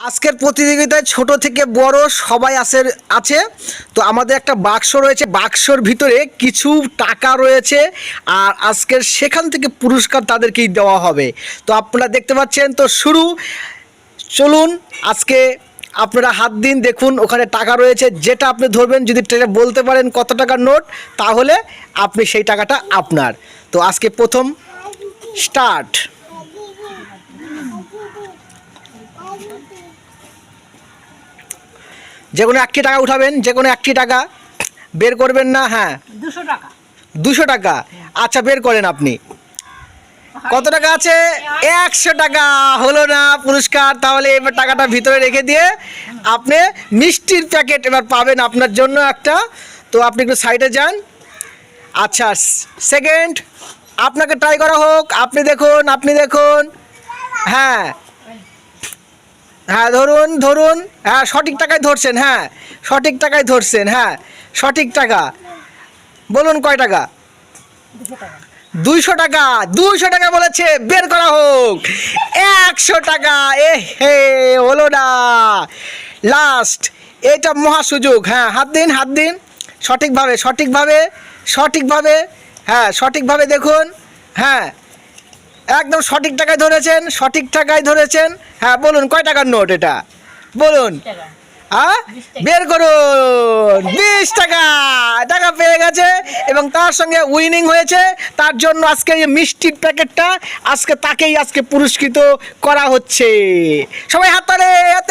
আজকের প্রতিযোগিতায় ছোট থেকে বড় সবাই আছে আছে। তো আমাদের একটা বাক্স রয়েছে, বাক্সর ভিতরে কিছু টাকা রয়েছে আর আজকের সেখান থেকে পুরস্কার তাদেরকেই দেওয়া হবে। তো আপনারা দেখতে পাচ্ছেন, তো শুরু। চলুন, আজকে আপনারা হাত দিন, দেখুন, ওখানে টাকা রয়েছে। যেটা আপনি ধরবেন, যদি বলতে পারেন কত টাকার নোট, তাহলে আপনি সেই টাকাটা আপনার। তো আজকে প্রথম স্টার্ট। যে কোনো একটি টাকা উঠাবেন যে কোনো একটি টাকা বের করবেন না হ্যাঁ। দুশো টাকা। দুশো টাকা। আচ্ছা বের করেন আপনি। কত টাকা আছে? একশো টাকা। হলো না পুরস্কার। তাহলে এবার টাকাটা ভিতরে রেখে দিয়ে আপনি মিষ্টির প্যাকেট এবার পাবেন আপনার জন্য একটা। তো আপনি একটু সাইডে যান। আচ্ছা সেকেন্ড। আপনাকে ট্রাই করা হোক। আপনি দেখুন আপনি দেখুন। হ্যাঁ। হ্যাঁ ধরুন ধরুন হ্যাঁ সঠিক টাকায় ধরছেন হ্যাঁ সঠিক টাকায় ধরছেন হ্যাঁ সঠিক টাকা। বলুন কয় টাকা? দুইশো টাকা দুইশো টাকা বলেছে, বের করা হোক। একশো টাকা, এ হে, হলো না। লাস্ট এটা মহা সুযোগ হ্যাঁ হাত দিন হাত দিন। সঠিকভাবে সঠিকভাবে সঠিকভাবে হ্যাঁ সঠিকভাবে দেখুন হ্যাঁ একদম সঠিক টাকায় ধরেছেন সঠিক টাকায় ধরেছেন। হ্যাঁ বলুন কয় টাকার নোট এটা? বলুন। হ্যাঁ বের করুন। বিশ টাকা। টাকা পেয়ে গেছে এবং তার সঙ্গে উইনিং হয়েছে। তার জন্য আজকে এই মিষ্টির প্যাকেটটা আজকে তাকেই আজকে পুরস্কৃত করা হচ্ছে। সবাই হাততালে হাততালে